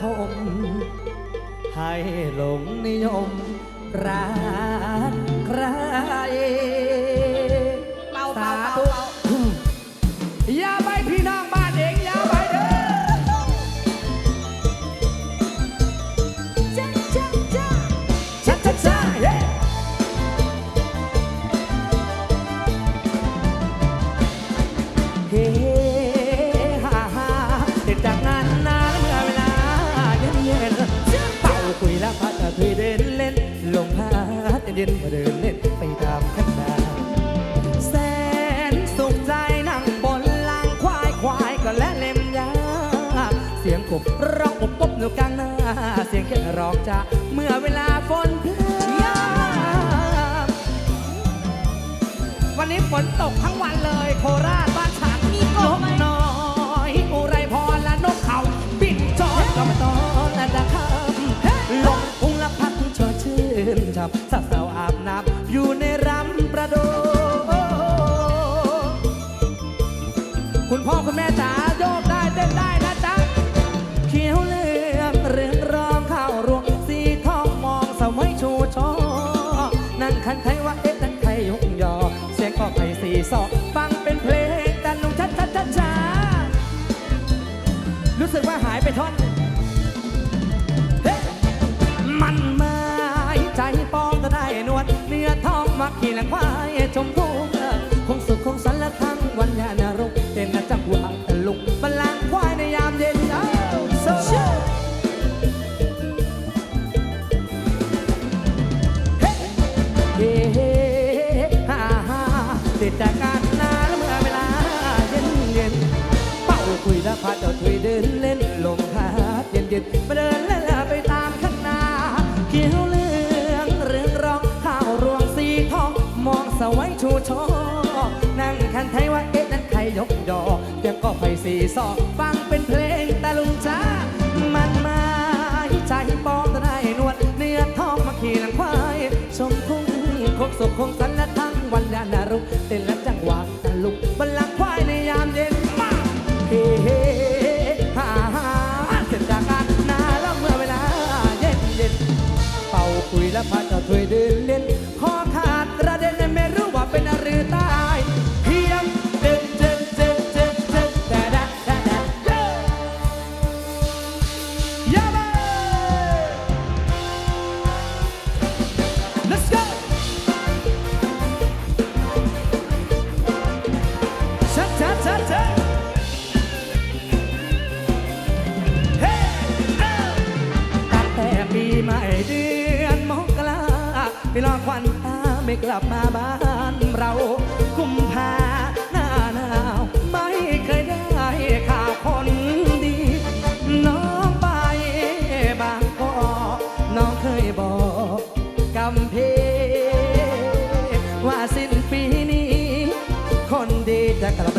คม ให้หลงนิยมรักใครเป่าเป่าสาเป่าธุเป่าอย่าไปพี่น้องบ้านเองอย่า ย็นมาเดินเล่นไปตามคันนาแสนสุขใจนั่งบนลางควายควายก็และเล็มยาเสียงกบร้องอบปบอยู่กลางหน้า เสียงแค่ร้องจะเมื่อเวลาฝนพรำวันนี้ฝนตกทั้งวันเลย โคราชบ้านฉันมีกบกไหน้อยอุไรพรและนกเขาบินจอดกับตอนและดะคำลงพุงละพัดชอชื่นชับสาว อยู่ในรำประโด คุณพ่อคุณแม่จ๋าโยกได้เต้นได้นะจ๊ะเขียวเหลืองเรืองรองข้าวรวงสีทองมองสมัยชูชอนั่นคันไทยว่าเอ๊ะนั่นใครยกยอ เสียงก็ไปสีสอฟังเป็นเพลงแต่ลุงชัดชัดชัดช้ารู้สึกว่าหายไปท่อนเฮ้มันหมาใจปอ ขี่หลังควายชมพูคงสุขคงสันละทั้งวันยานรุกเต้นนะจังหวะันไทยว่าเอ๊ะนั้นใครยกยอเตียงก็ไฟสีซอฟังเป็นเพลงตะลุงจ้ามันมาใจปองตะได้นวดเนื้อทองมาขี่หลังควายชมทุ่งคกสุขคงสันและทั้งวันยานารุ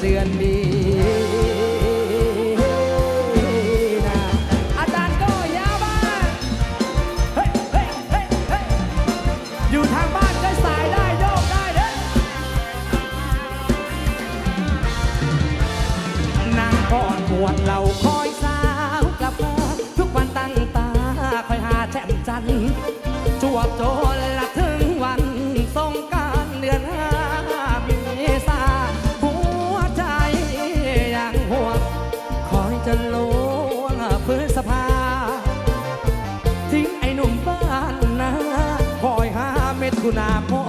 จะ นลวงพื้นสภา ทิ้งไอ้หนุ่มบ้านนาคอยหาเม็ดกุนาพ่อ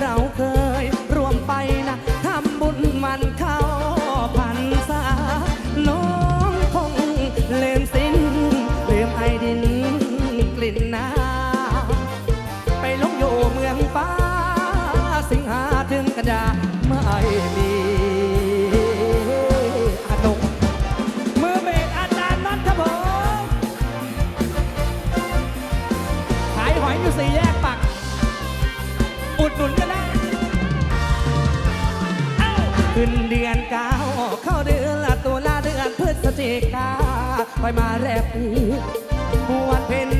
เราเคยร่วมไปนะทำบุญมันเข้าพรรษาน้องคงเลืมสิ้นเลืมไอดินกลิ่นน้ำไปลงอยู่เมืองฟ้า สิงหาถึงกันยาไม่มี อยมาแรบปวันเพ็น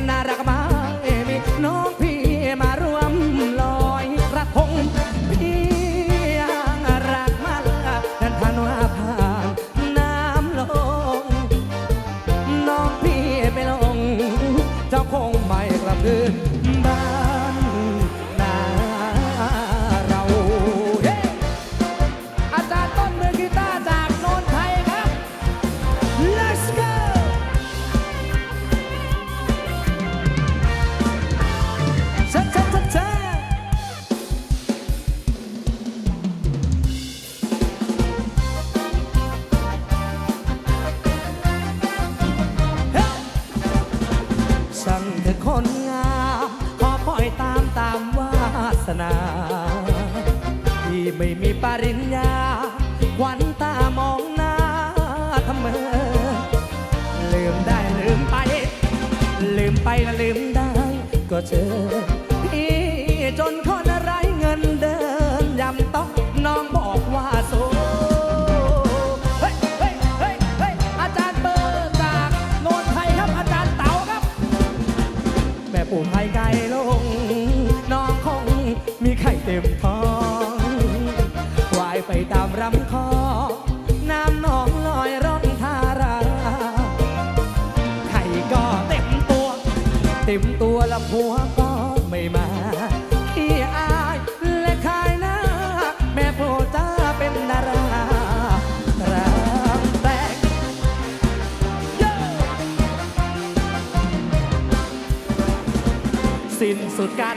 กันที่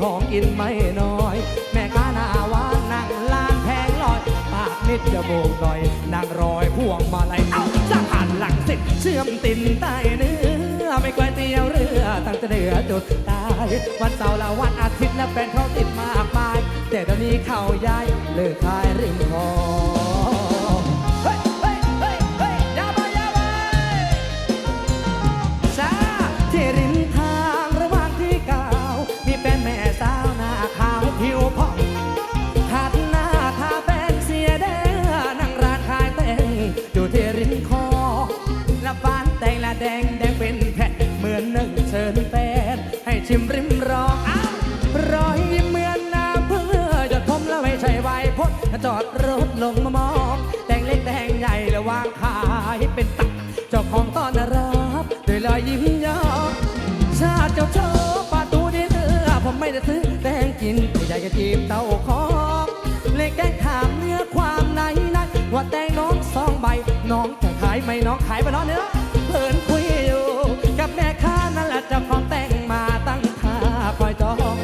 ของกินไม่น้อย แม่ค้าหน้าหวานนั่งลานแพงลอย ปากนิดจะโบกหน่อยนางรอยพวงมาลัยเอ้าจะผ่านหลังสิเชื่อมตินใต้เนื้อไม่ก๋วยเตี๋ยวเรือตั้งแต่เหนือจุดใตายวันเสาร์และวันอาทิตย์และแฟนเขาติดมากมาย แต่ตอนนี้เขาย้ายเลิกขายริมคลอง แดงแดงเป็นแผ่นเหมือนนึ่งเชิญแฟนให้ชิมริมรองอ้าวรอยยิ้มเหมือนน้ำเพื่อหยดผมแล้วไม่ใช่ไวพดจอดรถลงมามองแตงเล็กแตงใหญ่แล้ววางขายเป็นตักเจ้าของต้อนรับด้วยรอยยิ้มยอมชาติเจ้าโชว์ประตูดีเธอผมไม่ได้ซื้อแตงกินไม่อยากจะจีบเต้าของเล็กแดงถามเนื้อความในนั้นว่าแตงน้องสองใบน้องจะขายไหมน้องขายไปน้องเนื้อเพิ่น จ้าของแต่งมาตั้งท่าคอยจอง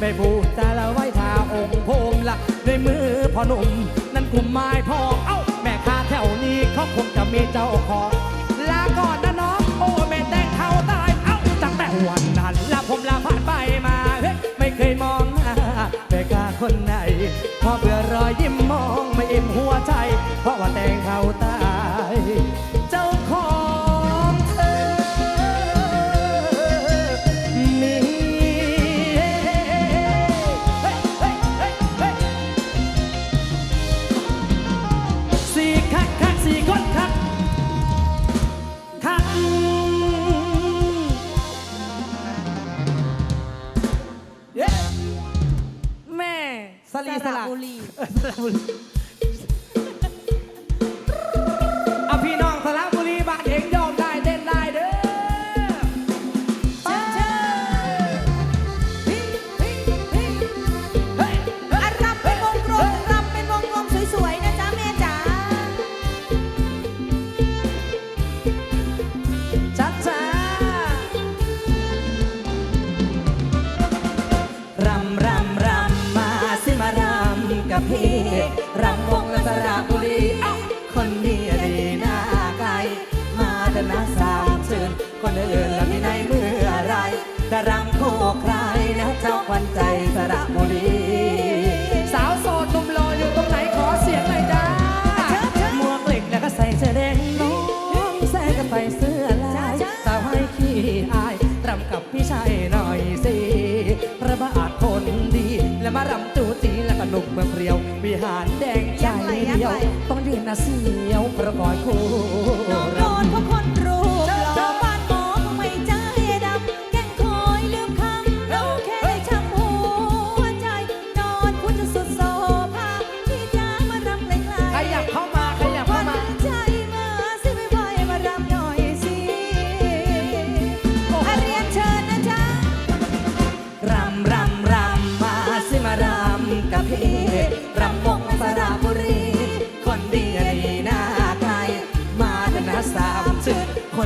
ไปบูชาละไว้ทาองค์พมละด้วยมือพ่อหนุ่ม นั่นกุมไม้ทองเอ้า แม่ค้าแถวนี้เขาคงจะมีเจ้าของลาก่อนนะน้องโอ้แม่แต่งเทาตายเอ้าตั้งแต่วันนั้นละผมลาผ่านไปมาเฮ้ยไม่เคยมองหน้าแม่ค้าคนไหนพอเบื่อรอยยิ้มมองไม่อิ่มหัวใจ เพราะว่าแต่งเทาตา สระบุรี สระบุรีำกับพี่ชายหน่อยสิพระบาทคนดี และมารำจูจีและกระนุกเมือเรียว วิหารแดงใจเดียว ต้องยืนน้าเสียวประกอยคู่รำ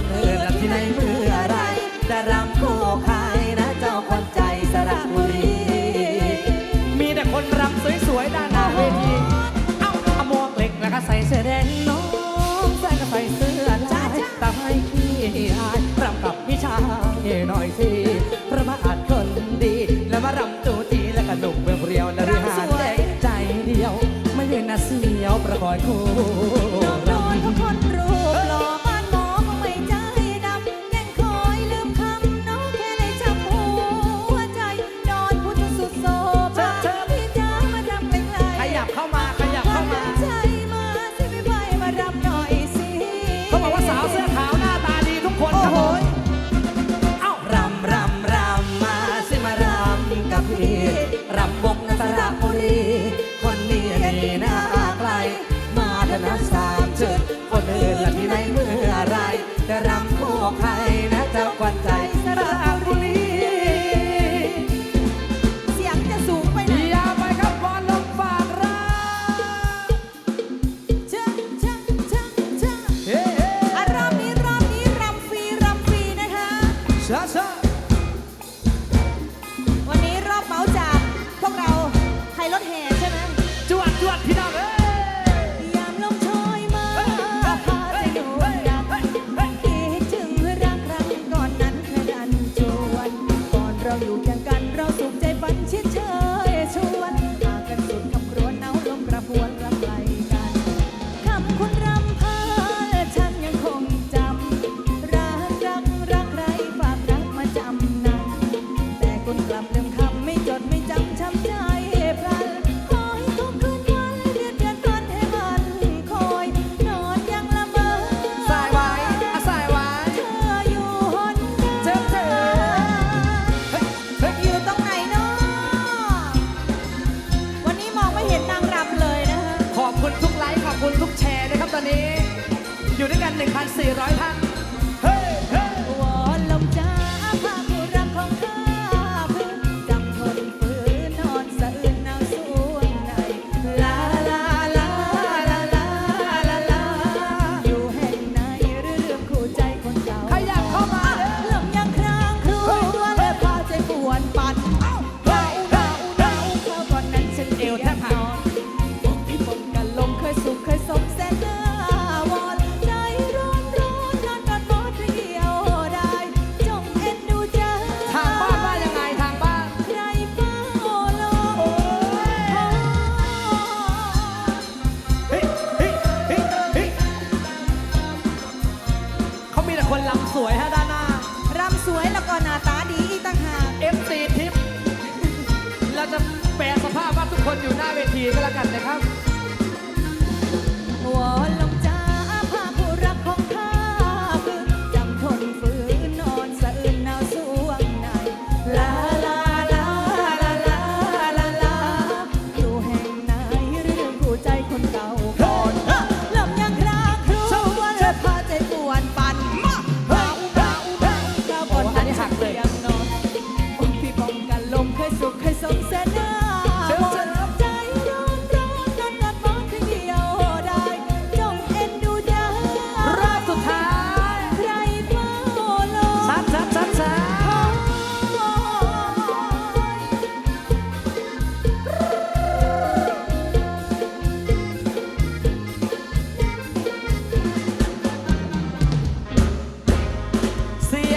คนอื่นที่ไหนเมื่อไรจะรำคู่ใครนะเจ้าคนใจสระบุรี มีแต่คนรำสวยๆด้านหน้าเวที เอ้าเอาหมวกเหล็กแล้วก็ใส่เสื้อแดงน้องใส่ก็ใส่เสื้อลายตาให้ขี้อายรำกับพี่ชายหน่อยสิพระมหาดคนดี แล้วมารำจูจีแล้วก็หนุ่มเรียวแล้วริหายใจเดียว ไม่เวียนนะเสียวประกอยคู่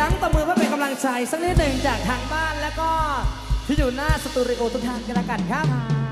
ั้งตบมือเพื่อเป็นกำลังใจสักนิดหนึ่งจากทางบ้านแล้วก็ที่อยู่หน้าสตูดิโอทุกท่านกันละกันครับ